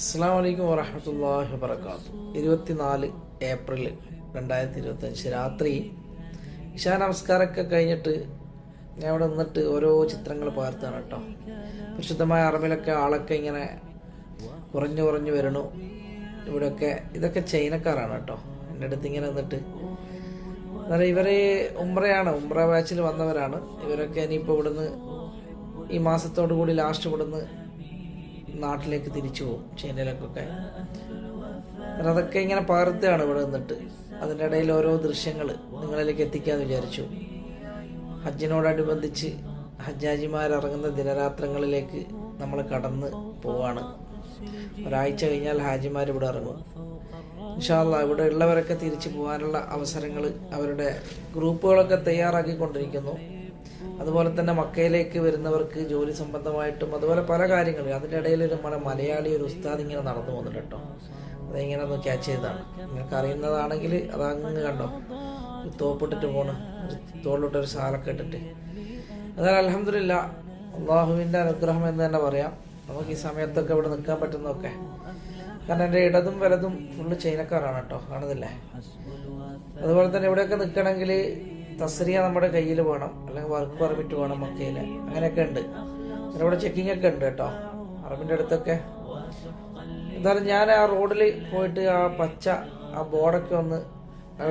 അസ്സാം വലൈക്കും വറഹമത്തല്ലാഹി വബർക്കാത്തു ഇരുപത്തിനാല് ഏപ്രിൽ രണ്ടായിരത്തി ഇരുപത്തഞ്ച് രാത്രി ഇഷാ നമസ്കാരമൊക്കെ കഴിഞ്ഞിട്ട് ഞാൻ ഇവിടെ നിന്നിട്ട് ഓരോ ചിത്രങ്ങൾ പകർത്താണ് കേട്ടോ. പരിശുദ്ധമായ അറബിലൊക്കെ ആളൊക്കെ ഇങ്ങനെ കുറഞ്ഞു കുറഞ്ഞു വരണു ഇവിടെയൊക്കെ ഇതൊക്കെ ചൈനക്കാരാണ് കേട്ടോ. എന്റെ അടുത്ത് ഇങ്ങനെ നിന്നിട്ട് എന്നാൽ ഇവർ ഉംറയാണ്. ഉംറ ബാച്ചിൽ വന്നവരാണ്. ഇവരൊക്കെ ഇനിയിപ്പോൾ ഇവിടുന്ന് ഈ മാസത്തോടു കൂടി ലാസ്റ്റ് ഇവിടുന്ന് നാട്ടിലേക്ക് തിരിച്ചു പോകും ചൈനയിലേക്കൊക്കെ അതൊക്കെ ഇങ്ങനെ പകർത്തുകയാണ് ഇവിടെ നിന്നിട്ട്. അതിന്റെ ഇടയിൽ ഓരോ ദൃശ്യങ്ങൾ നിങ്ങളിലേക്ക് എത്തിക്കാമെന്ന് വിചാരിച്ചു. ഹജ്ജിനോടനുബന്ധിച്ച് ഹജ്ജാജിമാരിറങ്ങുന്ന ദിനരാത്രങ്ങളിലേക്ക് നമ്മൾ കടന്ന് പോവാണ്. ഒരാഴ്ച കഴിഞ്ഞാൽ ഹാജിമാർ ഇവിടെ ഇറങ്ങും. ഇൻഷാല്ല ഇവിടെ ഉള്ളവരൊക്കെ തിരിച്ചു പോകാനുള്ള അവസരങ്ങൾ അവരുടെ ഗ്രൂപ്പുകളൊക്കെ തയ്യാറാക്കിക്കൊണ്ടിരിക്കുന്നു. അതുപോലെ തന്നെ മക്കയിലേക്ക് വരുന്നവർക്ക് ജോലി സംബന്ധമായിട്ടും അതുപോലെ പല കാര്യങ്ങളും. അതിന്റെ ഇടയിൽ നമ്മുടെ മലയാളി ഒരു ഉസ്താദ് ഇങ്ങനെ നടന്നു പോകുന്നുണ്ട് കേട്ടോ. അതിങ്ങനെ ഒന്ന് ക്യാച്ച് ചെയ്തതാണ് നിങ്ങൾക്ക് അറിയുന്നതാണെങ്കിൽ അതങ്ങ് കണ്ടോ. തോപ്പിട്ടിട്ട് പോണ്. ഒരു തോളിലിട്ട് ഒരു സാലൊക്കെ ഇട്ടിട്ട്. എന്നാൽ അലഹമില്ല അള്ളാഹുവിന്റെ അനുഗ്രഹം എന്ന് തന്നെ പറയാം. നമുക്ക് ഈ സമയത്തൊക്കെ ഇവിടെ നിൽക്കാൻ പറ്റുന്നതൊക്കെ. കാരണം എന്റെ ഇടതും വലതും ഫുള്ള് ചൈനക്കാരാണ് കേട്ടോ. കാണുന്നില്ലേ? അതുപോലെ തന്നെ ഇവിടെയൊക്കെ നിൽക്കണമെങ്കിൽ തസ്രിയ നമ്മുടെ കയ്യിൽ വേണം. അല്ലെങ്കിൽ വർക്ക് പെർമിറ്റ് വേണം മക്കയിൽ അങ്ങനെയൊക്കെ ഉണ്ട്. പിന്നെ ഇവിടെ ചെക്കിംഗ് ഒക്കെ ഉണ്ട് കേട്ടോ. അറബിന്റെ അടുത്തൊക്കെ. എന്തായാലും ഞാൻ ആ റോഡിൽ പോയിട്ട് ആ പച്ച ആ ബോർഡൊക്കെ ഒന്ന്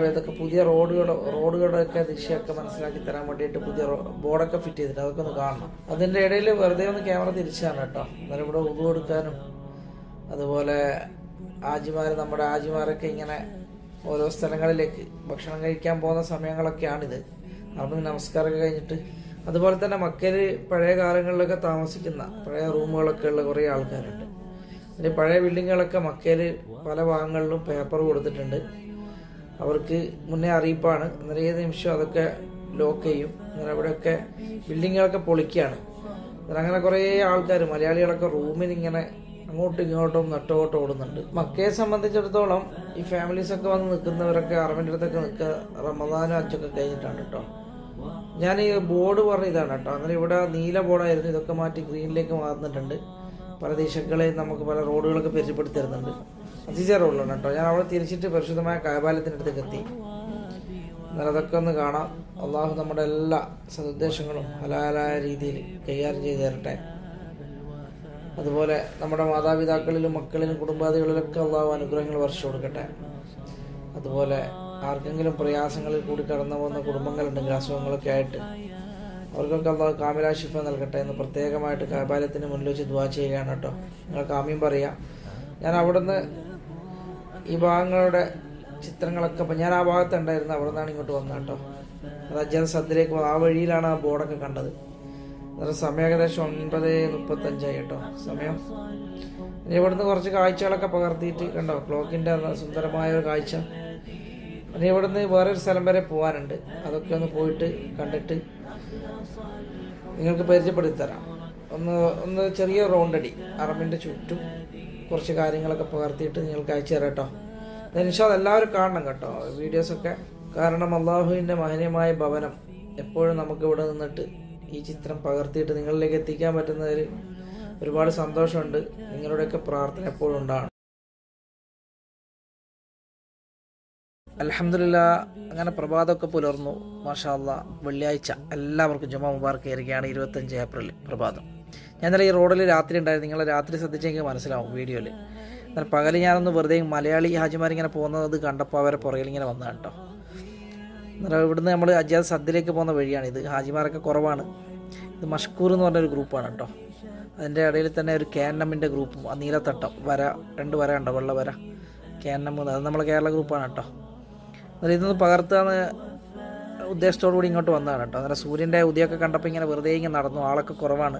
ഇതൊക്കെ പുതിയ റോഡുകൾ റോഡുകളുടെയൊക്കെ ദിശയൊക്കെ മനസ്സിലാക്കി തരാൻ വേണ്ടിയിട്ട് പുതിയ ബോർഡൊക്കെ ഫിറ്റ് ചെയ്തിട്ട് അതൊക്കെ ഒന്ന് കാണണം. അതിന്റെ ഇടയിൽ വെറുതെ ഒന്ന് ക്യാമറ തിരിച്ചാണ് കേട്ടോ. എന്നാലും ഇവിടെ ഉതു കൊടുക്കാനും അതുപോലെ ആജിമാർ നമ്മുടെ ആജിമാരൊക്കെ ഇങ്ങനെ ഓരോ സ്ഥലങ്ങളിലേക്ക് ഭക്ഷണം കഴിക്കാൻ പോകുന്ന സമയങ്ങളൊക്കെയാണിത്. അറബി നമസ്കാരമൊക്കെ കഴിഞ്ഞിട്ട് അതുപോലെ തന്നെ മക്കയിൽ പഴയ കാലങ്ങളിലൊക്കെ താമസിക്കുന്ന പഴയ റൂമുകളൊക്കെ ഉള്ള കുറേ ആൾക്കാരുണ്ട്. അതിന് പഴയ ബിൽഡിങ്ങുകളൊക്കെ മക്കയിൽ പല ഭാഗങ്ങളിലും പേപ്പർ കൊടുത്തിട്ടുണ്ട്. അവർക്ക് മുന്നേ അറിയിപ്പാണ്. അന്നേരം ഏത് നിമിഷം അതൊക്കെ ലോക്ക് ചെയ്യും. അന്നേരം അവിടെയൊക്കെ ബിൽഡിങ്ങുകളൊക്കെ പൊളിക്കുകയാണ്. അങ്ങനെ കുറേ ആൾക്കാർ മലയാളികളൊക്കെ റൂമിൽ ഇങ്ങനെ അങ്ങോട്ടും ഇങ്ങോട്ടും നട്ടുകോട്ടും ഓടുന്നുണ്ട്. മക്കയെ സംബന്ധിച്ചിടത്തോളം ഈ ഫാമിലീസ് ഒക്കെ വന്ന് നിൽക്കുന്നവരൊക്കെ അറബിന്റെ അടുത്തൊക്കെ നിൽക്കുക റമദാനും അച്ചൊക്കെ കഴിഞ്ഞിട്ടാണ് കേട്ടോ ഞാൻ ഈ ബോർഡ് പറഞ്ഞ ഇതാണ് കേട്ടോ അങ്ങനെ ഇവിടെ നീല ബോർഡായിരുന്നു ഇതൊക്കെ മാറ്റി ഗ്രീനിലേക്ക് മാറുന്നിട്ടുണ്ട് പല ദിശകളെയും നമുക്ക് പല റോഡുകളൊക്കെ പരിചയപ്പെടുത്തി തരുന്നുണ്ട്. അതിജ റോഡിലാണ് കേട്ടോ ഞാൻ അവിടെ തിരിച്ചിട്ട് പരിശുദ്ധമായ കായപാലത്തിന്റെ അടുത്തേക്ക് എത്തി. എന്നാൽ അതൊക്കെ ഒന്ന് കാണാം. അള്ളാഹു നമ്മുടെ എല്ലാ സദുദ്ദേശങ്ങളും ഹലാലായ രീതിയിൽ കൈകാര്യം ചെയ്തു തരട്ടെ. അതുപോലെ നമ്മുടെ മാതാപിതാക്കളിലും മക്കളിലും കുടുംബാദികളിലൊക്കെ അള്ളാഹു അനുഗ്രഹങ്ങൾ വർഷം കൊടുക്കട്ടെ. അതുപോലെ ആർക്കെങ്കിലും പ്രയാസങ്ങളിൽ കൂടി കടന്നു പോകുന്ന കുടുംബങ്ങളുണ്ടെങ്കിൽ അസുഖങ്ങളൊക്കെ ആയിട്ട് അവർക്കൊക്കെ അള്ളാഹു കാമിലാശിഫ നൽകട്ടെ എന്ന് പ്രത്യേകമായിട്ട് കാബാലത്തിന് മുന്നിൽ വെച്ച് ദ്വാ ചെയ്യുകയാണ് കേട്ടോ. നിങ്ങൾ കാമ്യം പറയാം. ഞാൻ അവിടുന്ന് ഈ ഭാഗങ്ങളുടെ ചിത്രങ്ങളൊക്കെ ഞാൻ ആ ഭാഗത്തുണ്ടായിരുന്നു അവിടെ നിന്നാണ് ഇങ്ങോട്ട് വന്നത് കേട്ടോ. അത് അജ്ജാദ് സദ്യയിലേക്ക് ആ വഴിയിലാണ് ആ ബോർഡൊക്കെ കണ്ടത്. സമയം ഏകദേശം ഒൻപത് മുപ്പത്തഞ്ചായി കേട്ടോ. സമയം. ഇനി ഇവിടുന്ന് കുറച്ച് കാഴ്ചകളൊക്കെ പകർത്തിയിട്ട് കണ്ടോ? ക്ലോക്കിന്റെ സുന്ദരമായ ഒരു കാഴ്ച. ഇനി ഇവിടുന്ന് വേറൊരു സ്ഥലം വരെ പോകാനുണ്ട് അതൊക്കെ ഒന്ന് പോയിട്ട് കണ്ടിട്ട് നിങ്ങൾക്ക് പരിചയപ്പെടുത്തി തരാം ഒന്ന് ഒന്ന് ചെറിയ റൗണ്ടടി. അറബിന്റെ ചുറ്റും കുറച്ച് കാര്യങ്ങളൊക്കെ പകർത്തിയിട്ട് നിങ്ങൾക്ക് അയച്ചു തരാം കേട്ടോ. നിഷാദ് എല്ലാവരും കാണണം കേട്ടോ. വീഡിയോസൊക്കെ. കാരണം അള്ളാഹുവിന്റെ മഹനീയമായ ഭവനം എപ്പോഴും നമുക്ക് ഇവിടെ നിന്നിട്ട് ഈ ചിത്രം പകർത്തിയിട്ട് നിങ്ങളിലേക്ക് എത്തിക്കാൻ പറ്റുന്നതിൽ ഒരുപാട് സന്തോഷമുണ്ട്. നിങ്ങളുടെയൊക്കെ പ്രാർത്ഥന എപ്പോഴും ഉണ്ടാകണം. അലഹമില്ല അങ്ങനെ പ്രഭാതമൊക്കെ പുലർന്നു. മാഷാല്ല വെള്ളിയാഴ്ച എല്ലാവർക്കും ജുമാ മുബാർക്ക് ഏറിയാണ് ഇരുപത്തഞ്ച് ഏപ്രിൽ പ്രഭാതം. ഞാൻ ഈ റോഡിൽ രാത്രി ഉണ്ടായിരുന്നു. നിങ്ങളെ രാത്രി ശ്രദ്ധിച്ചെങ്കിൽ മനസ്സിലാവും വീഡിയോയിൽ. എന്നാൽ പകൽ ഞാനൊന്ന് വെറുതെ മലയാളി ഹാജിമാരിങ്ങനെ പോകുന്നത് കണ്ടപ്പോൾ അവരെ പുറകിൽ ഇങ്ങനെ വന്നതാണ് കേട്ടോ. അന്നേരം ഇവിടുന്ന് നമ്മൾ അജാദ് സദ്യയിലേക്ക് പോകുന്ന വഴിയാണ്. ഇത് ഹാജിമാരൊക്കെ കുറവാണ്. ഇത് മഷ്കൂർ എന്ന് പറഞ്ഞൊരു ഗ്രൂപ്പാണ് കേട്ടോ. അതിന്റെ ഇടയിൽ തന്നെ ഒരു കേന്നമ്മിന്റെ ഗ്രൂപ്പും ആ നീലത്തട്ടം വര രണ്ട് വര ഉണ്ടോ വെള്ള വര എന്ന് അത് നമ്മളെ കേരള ഗ്രൂപ്പാണ് കേട്ടോ. അന്നേരം ഇതൊന്ന് പകർത്താന്ന് ഉദ്ദേശത്തോടു കൂടി ഇങ്ങോട്ട് വന്നതാണ് കേട്ടോ. അന്നേരം സൂര്യന്റെ ഉദയമൊക്കെ കണ്ടപ്പോൾ ഇങ്ങനെ വെറുതെ ഇങ്ങനെ നടന്നു. ആളൊക്കെ കുറവാണ്.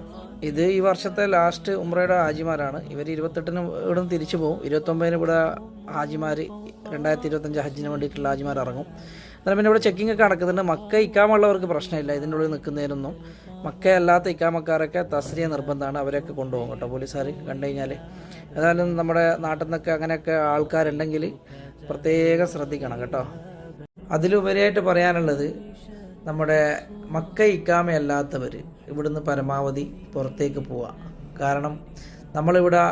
ഇത് ഈ വർഷത്തെ ലാസ്റ്റ് ഉമ്രയുടെ ഹാജിമാരാണ്. ഇവർ ഇരുപത്തെട്ടിന് ഇവിടെ തിരിച്ചു പോകും. ഇരുപത്തൊമ്പതിന് ഇവിടെ ഹാജിമാർ രണ്ടായിരത്തി ഇരുപത്തഞ്ച് ഹജ്ജിന് വേണ്ടിയിട്ടുള്ള ഹാജിമാർ ഇറങ്ങും. അന്നേരം പിന്നെ ഇവിടെ ചെക്കിംഗ് ഒക്കെ നടക്കുന്നുണ്ട്. മക്ക ഇക്കാമുള്ളവർക്ക് പ്രശ്നമില്ല. ഇതിന്റെ ഉള്ളിൽ നിൽക്കുന്നതിനൊന്നും മക്ക അല്ലാത്ത ഇക്കാമക്കാരൊക്കെ തസ്രിയ നിർബന്ധമാണ്. അവരെയൊക്കെ കൊണ്ടുപോകും കേട്ടോ. പോലീസുകാർ കണ്ടു കഴിഞ്ഞാൽ ഏതായാലും നമ്മുടെ നാട്ടിൽ നിന്നൊക്കെ അങ്ങനെയൊക്കെ ആൾക്കാരുണ്ടെങ്കിൽ പ്രത്യേകം ശ്രദ്ധിക്കണം കേട്ടോ. അതിലുപരിയായിട്ട് പറയാനുള്ളത് നമ്മുടെ മക്ക ഇക്കാമയല്ലാത്തവർ ഇവിടുന്ന് പരമാവധി പുറത്തേക്ക് പോവുക. കാരണം നമ്മളിവിടെ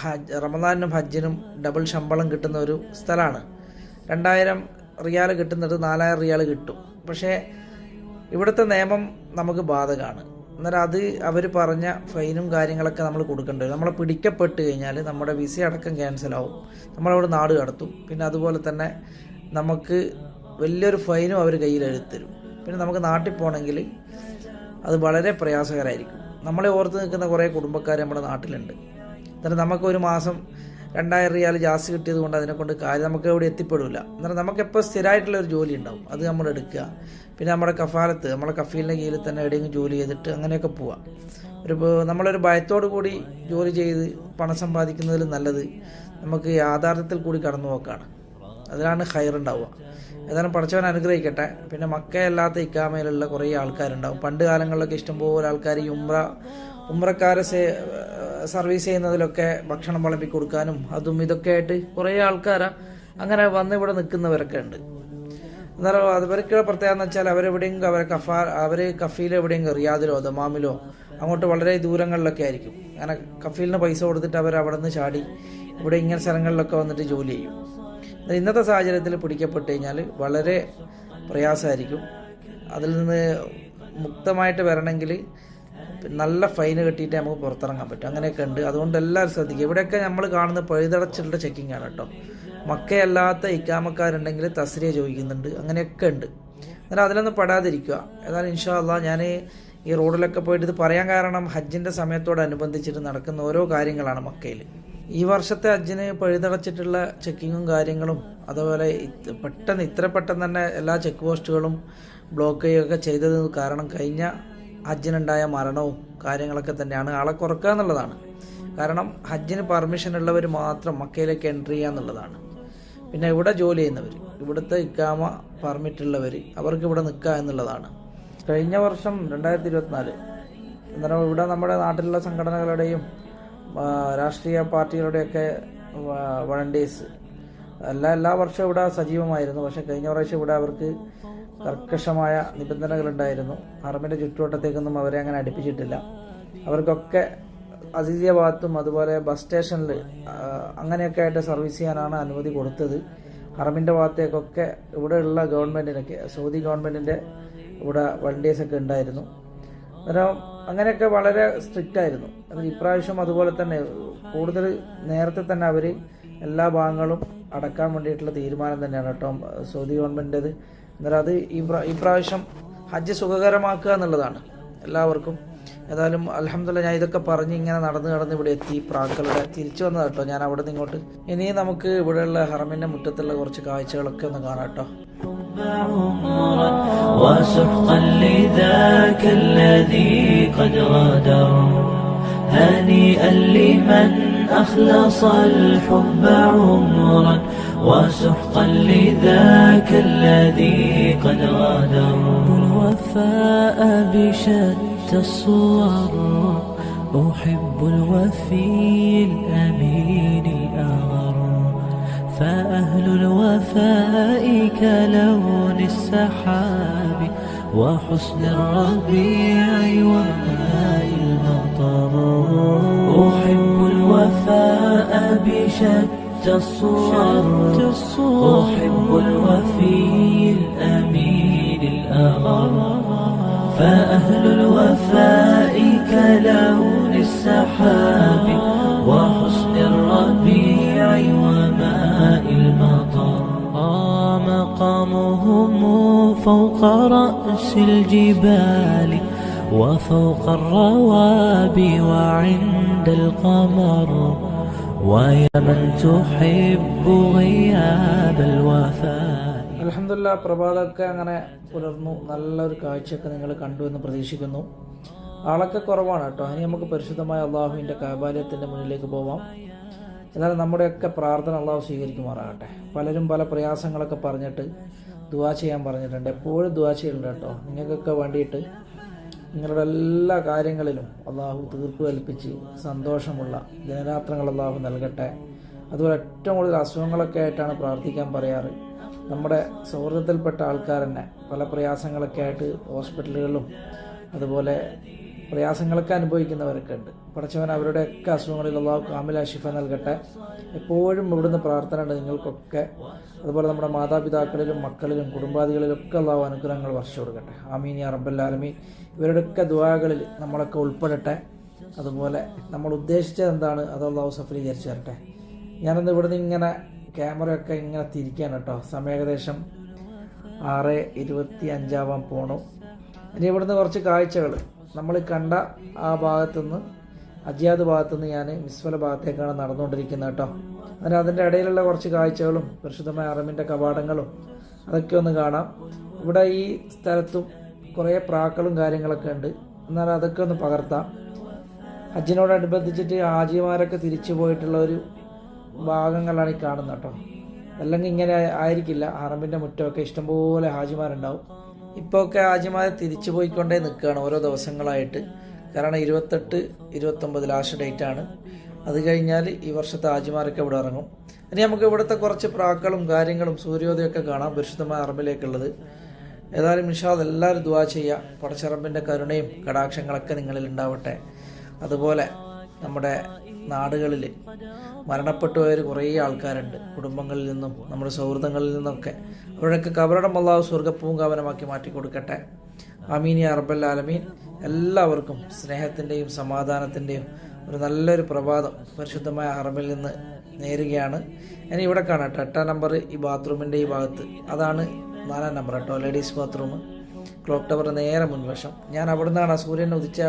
ഹജ്ജ് റമദാനും ഹജ്ജിനും ഡബിൾ ശമ്പളം കിട്ടുന്ന ഒരു സ്ഥലമാണ്. രണ്ടായിരം റിയാൽ കിട്ടുന്നത് നാലായിരം റിയാൽ കിട്ടും. പക്ഷേ ഇവിടുത്തെ നിയമം നമുക്ക് ബാധകമാണ് അന്നേരം അത് അവർ പറഞ്ഞ ഫൈനും കാര്യങ്ങളൊക്കെ നമ്മൾ കൊടുക്കേണ്ടി വരും. നമ്മളെ പിടിക്കപ്പെട്ട് കഴിഞ്ഞാൽ നമ്മുടെ വിസ അടക്കം ക്യാൻസലാവും. നമ്മളവിടെ നാട് കടത്തും. പിന്നെ അതുപോലെ തന്നെ നമുക്ക് വലിയൊരു ഫൈനും അവർ കയ്യിൽ എഴുത്തരും പിന്നെ നമുക്ക് നാട്ടിൽ പോകണമെങ്കിൽ അത് വളരെ പ്രയാസകരമായിരിക്കും നമ്മളെ ഓർത്ത് നിൽക്കുന്ന കുറേ കുടുംബക്കാർ നമ്മുടെ നാട്ടിലുണ്ട്. എന്നിട്ട് നമുക്ക് ഒരു മാസം രണ്ടായിരം റിയാൽ ജാസ്തി കിട്ടിയത് കൊണ്ട് അതിനെ കൊണ്ട് കാര്യം നമുക്ക് എവിടെ എത്തിപ്പെടില്ല എന്നാൽ നമുക്കെപ്പോൾ സ്ഥിരമായിട്ടുള്ള ഒരു ജോലി ഉണ്ടാവും. അത് നമ്മൾ എടുക്കുക. പിന്നെ നമ്മുടെ കഫാലത്ത് നമ്മളെ കഫീലിന്റെ കീഴിൽ തന്നെ എവിടെയെങ്കിലും ജോലി ചെയ്തിട്ട് അങ്ങനെയൊക്കെ പോവാം. ഒരു നമ്മളൊരു ഭയത്തോടു കൂടി ജോലി ചെയ്ത് പണം സമ്പാദിക്കുന്നതിൽ നല്ലത് നമുക്ക് യാഥാർത്ഥ്യത്തിൽ കൂടി കടന്നു പോക്കാണ്. അതിലാണ് ഹയർ ഉണ്ടാവുക. ഏതായാലും പഠിച്ചവൻ അനുഗ്രഹിക്കട്ടെ. പിന്നെ മക്കയല്ലാത്ത ഇക്കാമയിലുള്ള കുറേ ആൾക്കാരുണ്ടാവും. പണ്ട് കാലങ്ങളിലൊക്കെ ഇഷ്ടംപോലെ ആൾക്കാർ ഈ ഉമ്ര ഉമ്രക്കാരെ സേ സർവീസ് ചെയ്യുന്നതിലൊക്കെ ഭക്ഷണം വിളമ്പി കൊടുക്കാനും അതും ഇതൊക്കെ ആയിട്ട് കുറേ ആൾക്കാരാ അങ്ങനെ വന്ന് ഇവിടെ നിൽക്കുന്നവരൊക്കെ ഉണ്ട്. എന്നാലും അവർക്ക് പ്രത്യേകത എന്ന് വെച്ചാൽ അവരെവിടെയും അവരെ കഫാ അവർ കഫീൽ എവിടെയും റിയാദിലോ ദമാമിലോ അങ്ങോട്ട് വളരെ ദൂരങ്ങളിലൊക്കെ ആയിരിക്കും. അങ്ങനെ കഫീലിന് പൈസ കൊടുത്തിട്ട് അവർ അവിടെ നിന്ന് ചാടി ഇവിടെ ഇങ്ങനെ സ്ഥലങ്ങളിലൊക്കെ വന്നിട്ട് ജോലി ചെയ്യും. ഇന്നത്തെ സാഹചര്യത്തിൽ പിടിക്കപ്പെട്ട് കഴിഞ്ഞാൽ വളരെ പ്രയാസമായിരിക്കും. അതിൽ നിന്ന് മുക്തമായിട്ട് വരണമെങ്കിൽ നല്ല ഫൈൻ കെട്ടിയിട്ട് നമുക്ക് പുറത്തിറങ്ങാൻ പറ്റും. അങ്ങനെയൊക്കെ ഉണ്ട്. അതുകൊണ്ട് എല്ലാവരും ശ്രദ്ധിക്കുക. ഇവിടെയൊക്കെ നമ്മൾ കാണുന്ന പഴുതടച്ചിട്ടുള്ള ചെക്കിംഗ് ആണ് കേട്ടോ. മക്കയല്ലാത്ത ഇക്കാമക്കാരുണ്ടെങ്കിൽ തസ്രിയ ചോദിക്കുന്നുണ്ട്. അങ്ങനെയൊക്കെ ഉണ്ട്. എന്നാൽ അതിലൊന്നും പെടാതിരിക്കുക. ഏതായാലും ഇൻഷാല്ല ഞാൻ ഈ റോഡിലൊക്കെ പോയിട്ട് ഇത് പറയാൻ കാരണം ഹജ്ജിന്റെ സമയത്തോടനുബന്ധിച്ചിട്ട് നടക്കുന്ന ഓരോ കാര്യങ്ങളാണ് മക്കയിൽ ഈ വർഷത്തെ ഹജ്ജിന് പഴുതടച്ചിട്ടുള്ള ചെക്കിങ്ങും കാര്യങ്ങളും അതുപോലെ പെട്ടെന്ന് ഇത്ര പെട്ടെന്ന് തന്നെ എല്ലാ ചെക്ക് പോസ്റ്റുകളും ബ്ലോക്ക് ചെയ്യുകയൊക്കെ ചെയ്തത് കാരണം കഴിഞ്ഞ ഹജ്ജിനുണ്ടായ മരണവും കാര്യങ്ങളൊക്കെ തന്നെയാണ് ആളെ കുറക്കുക എന്നുള്ളതാണ്. കാരണം ഹജ്ജിന് പെർമിഷൻ ഉള്ളവർ മാത്രം മക്കയിലേക്ക് എൻട്രി ചെയ്യുക എന്നുള്ളതാണ്. പിന്നെ ഇവിടെ ജോലി ചെയ്യുന്നവർ ഇവിടുത്തെ ഇക്കാമ പെർമിറ്റ് ഉള്ളവർ അവർക്ക് ഇവിടെ നിൽക്കുക എന്നുള്ളതാണ്. കഴിഞ്ഞ വർഷം രണ്ടായിരത്തി ഇരുപത്തിനാല് അന്നേരം ഇവിടെ നമ്മുടെ നാട്ടിലുള്ള സംഘടനകളുടെയും രാഷ്ട്രീയ പാർട്ടികളുടെയൊക്കെ വളണ്ടിയേഴ്സ് എല്ലാ എല്ലാ വർഷവും ഇവിടെ സജീവമായിരുന്നു. പക്ഷെ കഴിഞ്ഞ പ്രാവശ്യം ഇവിടെ അവർക്ക് കർക്കശമായ നിബന്ധനകളുണ്ടായിരുന്നു. ഹറമിന്റെ ചുറ്റുവട്ടത്തേക്കൊന്നും അവരെ അങ്ങനെ അടുപ്പിച്ചിട്ടില്ല. അവർക്കൊക്കെ അസീസിയ ഭാഗത്തും അതുപോലെ ബസ് സ്റ്റേഷനിൽ അങ്ങനെയൊക്കെ ആയിട്ട് സർവീസ് ചെയ്യാനാണ് അനുമതി കൊടുത്തത്. ഹറമിന്റെ ഭാഗത്തേക്കൊക്കെ ഇവിടെയുള്ള ഗവൺമെന്റിനൊക്കെ സൗദി ഗവൺമെന്റിന്റെ ഇവിടെ വളണ്ടിയേഴ്സൊക്കെ ഉണ്ടായിരുന്നു. അന്നേരം അങ്ങനെയൊക്കെ വളരെ സ്ട്രിക്റ്റ് ആയിരുന്നു. ഇപ്രാവശ്യം അതുപോലെ തന്നെ കൂടുതൽ നേരത്തെ തന്നെ അവർ എല്ലാ ഭാഗങ്ങളും അടക്കാൻ വേണ്ടിയിട്ടുള്ള തീരുമാനം തന്നെയാണ് കേട്ടോ സൗദി ഗവൺമെന്റത് അന്നേരം അത് ഈ പ്രാ- ഈ പ്രാവശ്യം ഹജ്ജ് സുഖകരമാക്കുക എന്നുള്ളതാണ് എല്ലാവർക്കും ഏതായാലും അലഹമില്ല ഞാൻ ഇതൊക്കെ പറഞ്ഞ് ഇങ്ങനെ നടന്ന് നടന്ന് ഇവിടെ എത്തി പ്രാക്കളുടെ തിരിച്ചു വന്നത് കേട്ടോ ഞാൻ അവിടെ നിന്ന് ഇങ്ങോട്ട് ഇനി നമുക്ക് ഇവിടെയുള്ള ഹറമിൻ്റെ മുറ്റത്തുള്ള കുറച്ച് കാഴ്ചകളൊക്കെ ഒന്ന് കാണാം കേട്ടോ عمرا وسحقا لذاك الذي قد غادر هنيئا لمن أخلص الحب عمرا وسحقا لذاك الذي قد غادر. الوفاء بشتى الصور أحب الوفي الأمين الأغر. فأهل الوفاء كلون السحاب وحسن الربيع وماء المطر. أحب الوفاء بشتى الصور أحب الوفي الأمين الأغر فأهل الوفاء كلون السحاب وحسن الربيع وماء المطر. مقامهم فوق رأس الجبال وفوق الروابي وعند القمر. ويا من تحب غياب الوفاء അലഹമില്ല പ്രഭാതമൊക്കെ അങ്ങനെ പുലർന്നു നല്ലൊരു കാഴ്ചയൊക്കെ നിങ്ങൾ കണ്ടു എന്ന് പ്രതീക്ഷിക്കുന്നു ആളൊക്കെ കുറവാണ് കേട്ടോ ഇനി നമുക്ക് പരിശുദ്ധമായ അള്ളാഹുവിൻ്റെ കാബാലയത്തിൻ്റെ മുന്നിലേക്ക് പോവാം എന്നാലും നമ്മുടെയൊക്കെ പ്രാർത്ഥന അള്ളാഹു സ്വീകരിക്കുമാറാകട്ടെ പലരും പല പ്രയാസങ്ങളൊക്കെ പറഞ്ഞിട്ട് ദുവാ ചെയ്യാൻ പറഞ്ഞിട്ടുണ്ട് എപ്പോഴും ദുവാ ചെയ്യുന്നുണ്ട് കേട്ടോ നിങ്ങൾക്കൊക്കെ വേണ്ടിയിട്ട് നിങ്ങളുടെ എല്ലാ കാര്യങ്ങളിലും അള്ളാഹു തീർപ്പ് കൽപ്പിച്ച് സന്തോഷമുള്ള ദിനരാത്രങ്ങൾ അള്ളാഹു നൽകട്ടെ. അതുപോലെ ഏറ്റവും കൂടുതൽ അസുഖങ്ങളൊക്കെ ആയിട്ടാണ് പ്രാർത്ഥിക്കാൻ പറയാറ്. നമ്മുടെ സൗഹൃദത്തിൽപ്പെട്ട ആൾക്കാർ തന്നെ പല പ്രയാസങ്ങളൊക്കെ ആയിട്ട് ഹോസ്പിറ്റലുകളിലും അതുപോലെ പ്രയാസങ്ങളൊക്കെ അനുഭവിക്കുന്നവരൊക്കെ ഉണ്ട്. പഠിച്ചവൻ അവരുടെയൊക്കെ അസുഖങ്ങളിൽ അള്ളാഹു കാമില ഷിഫ നൽകട്ടെ. എപ്പോഴും ഇവിടുന്ന് പ്രാർത്ഥന ഉണ്ട് നിങ്ങൾക്കൊക്കെ. അതുപോലെ നമ്മുടെ മാതാപിതാക്കളിലും മക്കളിലും കുടുംബാദികളിലും ഒക്കെ അള്ളാഹു അനുഗ്രഹങ്ങൾ വർഷിച്ചു കൊടുക്കട്ടെ. ആമീൻ യാ ഇവരുടെയൊക്കെ ദ്വാകളിൽ നമ്മളൊക്കെ ഉൾപ്പെടട്ടെ. അതുപോലെ നമ്മൾ ഉദ്ദേശിച്ചത് എന്താണ് അത് അള്ളാഹു സഫലീകരിച്ചു തരട്ടെ. ഞാനന്ന് ഇവിടുന്ന് ഇങ്ങനെ ക്യാമറയൊക്കെ ഇങ്ങനെ തിരിക്കാൻ കേട്ടോ. സമയം ഏകദേശം ആറ് ഇരുപത്തി അഞ്ചാവാൻ പോണു. ഇനി ഇവിടുന്ന് കുറച്ച് കാഴ്ചകൾ. നമ്മൾ കണ്ട ആ ഭാഗത്തുനിന്ന് അജിയാദ് ഭാഗത്തുനിന്ന് ഞാൻ മിസ്വല ഭാഗത്തേക്കാണ് നടന്നുകൊണ്ടിരിക്കുന്നത് കേട്ടോ. അങ്ങനെ അതിന്റെ ഇടയിലുള്ള കുറച്ച് കാഴ്ചകളും പരിശുദ്ധമായ അറമിന്റെ കവാടങ്ങളും അതൊക്കെ ഒന്ന് കാണാം. ഇവിടെ ഈ സ്ഥലത്തും കുറേ പ്രാക്കളും കാര്യങ്ങളൊക്കെ ഉണ്ട്. എന്നാൽ അതൊക്കെ ഒന്ന് പകർത്താം. ഹജ്ജിനോടനുബന്ധിച്ചിട്ട് ഹാജിമാരൊക്കെ തിരിച്ചു പോയിട്ടുള്ള ഒരു ഭാഗങ്ങളാണ് ഈ കാണുന്നത് കേട്ടോ. അല്ലെങ്കിൽ ഇങ്ങനെ ആയിരിക്കില്ല. ഹറമിന്റെ മുറ്റമൊക്കെ ഇഷ്ടംപോലെ ഹാജിമാരുണ്ടാവും. ഇപ്പോൾ ഒക്കെ ഹാജിമാരെ തിരിച്ചു പോയിക്കൊണ്ടേ നിൽക്കുകയാണ് ഓരോ ദിവസങ്ങളായിട്ട്. കാരണം ഇരുപത്തെട്ട് ഇരുപത്തൊമ്പത് ലാസ്റ്റ് ഡേറ്റ് ആണ്. അത് കഴിഞ്ഞാൽ ഈ വർഷത്തെ ആജിമാരൊക്കെ ഇവിടെ ഇറങ്ങും. ഇനി നമുക്ക് ഇവിടുത്തെ കുറച്ച് പ്രാക്കളും കാര്യങ്ങളും സൂര്യോദയമൊക്കെ കാണാം. പരിശുദ്ധമായ അറബിലേക്കുള്ളത് ഏതായാലും നിഷാദ് എല്ലാവരും ദുവാ ചെയ്യുക പടച്ചറമ്പിന്റെ കരുണയും കടാക്ഷങ്ങളൊക്കെ നിങ്ങളിൽ ഉണ്ടാവട്ടെ. അതുപോലെ നമ്മുടെ നാടുകളിൽ മരണപ്പെട്ടു പോയൊരു കുറേ ആൾക്കാരുണ്ട്. കുടുംബങ്ങളിൽ നിന്നും നമ്മുടെ സൗഹൃദങ്ങളിൽ നിന്നൊക്കെ. അവരുടെയൊക്കെ കബറടം അള്ളാഹു സ്വർഗപ്പൂങ്കാവനമാക്കി മാറ്റി കൊടുക്കട്ടെ അമീനി അറബൽ ആലമീൻ. എല്ലാവർക്കും സ്നേഹത്തിന്റെയും സമാധാനത്തിന്റെയും ഒരു നല്ലൊരു പ്രഭാതം പരിശുദ്ധമായ അറബിൽ നിന്ന് നേരുകയാണ്. ഇനി ഇവിടെ കാണാം. എട്ടാം നമ്പർ ഈ ബാത്റൂമിന്റെ ഈ ഭാഗത്ത്. അതാണ് നാലാം നമ്പർ കേട്ടോ. Ladies bathroom. ക്ലോക്ക് ടവർ നേരെ മുൻവശം. ഞാൻ അവിടെ നിന്നാണ് സൂര്യൻ ഉദിച്ച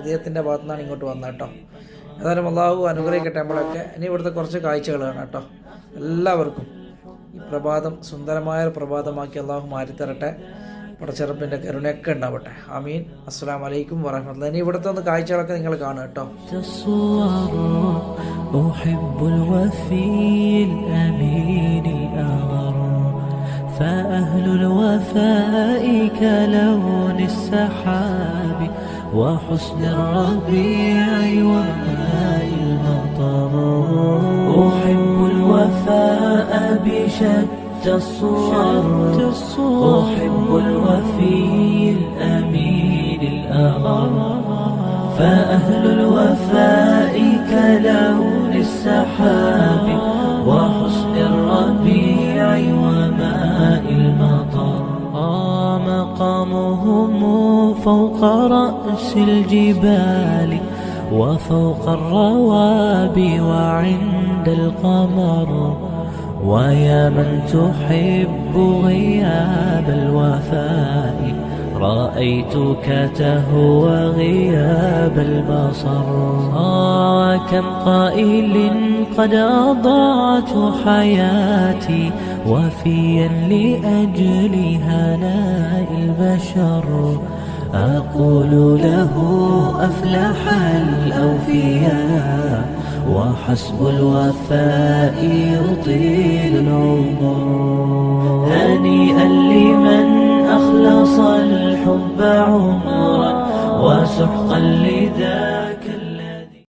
ഉദയത്തിന്റെ ഭാഗത്തു നിന്നാണ് ഇങ്ങോട്ട് വന്നത് കേട്ടോ. ഏതായാലും അള്ളാഹു അനുഗ്രഹിക്കട്ടെ നമ്മളൊക്കെ ഇനി ഇവിടുത്തെ കുറച്ച് കാഴ്ചകൾ കാണാം കേട്ടോ എല്ലാവർക്കും ഈ പ്രഭാതം സുന്ദരമായ ഒരു പ്രഭാതമാക്കി അള്ളാഹു മാറ്റിത്തരട്ടെ പടച്ചെറുപ്പിൻ്റെ കരുണയൊക്കെ ഉണ്ടാവട്ടെ ആമീൻ അസ്സാം വലൈക്കും വറഹമത്തുള്ള ഇനി ഇവിടുത്തെ ഒന്ന് കാഴ്ചകളൊക്കെ നിങ്ങൾ കാണുക കേട്ടോ الصور أحب الوفي الأمين الأغر فأهل الوفاء كلون السحاب وحسن الربيع وماء بشتى الصور أحب الوفي الأمين الأغر فأهل الوفاء كلون السحاب وحسن الربيع وماء المطر. آه مقامهم فوق رأس الجبال وفوق الروابي وعند القمر. ويا من تحب غياب الوفاء رأيتك تهوى غياب البصر. آه كم قائل قد أضعت حياتي وفيا لأجل هناء البشر. أقول له أفلح الأوفياء وحسب الوفاء يطيل العمر. هنيئا لمن أخلص الحب عمرا وسحقا لذا